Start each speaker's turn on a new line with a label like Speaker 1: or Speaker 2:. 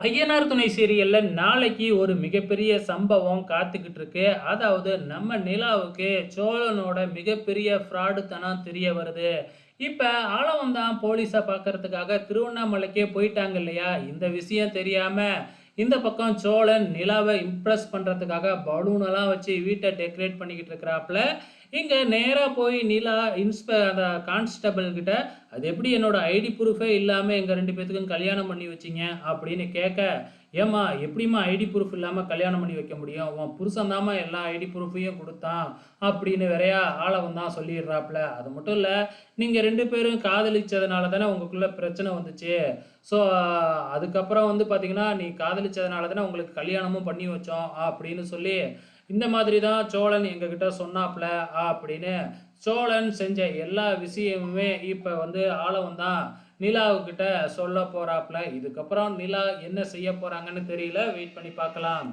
Speaker 1: ஐயனார் துணை சீரியலில் நாளைக்கு ஒரு மிகப்பெரிய சம்பவம் காத்துக்கிட்டு இருக்கு அதாவது நம்ம நிலாவுக்கு சோழனோட மிகப்பெரிய ஃப்ராடுத்தனம் தெரிய வருது. இப்போ ஆளவன் தான் போலீஸை பார்க்கறதுக்காக திருவண்ணாமலைக்கே போயிட்டாங்க இல்லையா? இந்த விஷயம் தெரியாமல் இந்த பக்கம் சோழன் நிலாவை இம்ப்ரெஸ் பண்ணுறதுக்காக பலூனெல்லாம் வச்சு வீட்டை டெக்கரேட் பண்ணிக்கிட்டு இருக்கிறாப்புல. இங்கே நேராக போய் நிலா இன்ஸ்ப அந்த கான்ஸ்டபிள் கிட்ட அது எப்படி என்னோட ஐடி ப்ரூஃபே இல்லாமல் எங்கள் ரெண்டு பேத்துக்கும் கல்யாணம் பண்ணி வச்சிங்க? அப்படின்னு கேட்க ஏம்மா எப்படிம்மா ஐடி ப்ரூஃப் இல்லாமல் கல்யாணம் பண்ணி வைக்க முடியும்? உன் புருஷன்தாம்மா எல்லா ஐடி ப்ரூஃபையும் கொடுத்தான். அப்படின்னு வேறையா ஆளவன் தான் சொல்லிடுறாப்புல அது மட்டும் இல்லை நீங்கள் ரெண்டு பேரும் காதலிச்சதுனால தானே உங்களுக்குள்ள பிரச்சனை வந்துச்சு. ஸோ அதுக்கப்புறம் வந்து பார்த்தீங்கன்னா நீ காதலிச்சதுனால தானே உங்களுக்கு கல்யாணமும் பண்ணி வச்சோம் அப்படின்னு சொல்லி இந்த மாதிரி தான் சோழன் எங்ககிட்ட சொன்னாப்ல அப்படின்னு. சோழன் செஞ்ச எல்லா விஷயமுமே இப்போ வந்து ஆளவன் தான் நிலாவுக்கிட்ட சொல்ல போறாப்ல. இதுக்கப்புறம் நிலா என்ன செய்ய போறாங்கன்னு தெரியல. வெயிட் பண்ணி பார்க்கலாம்.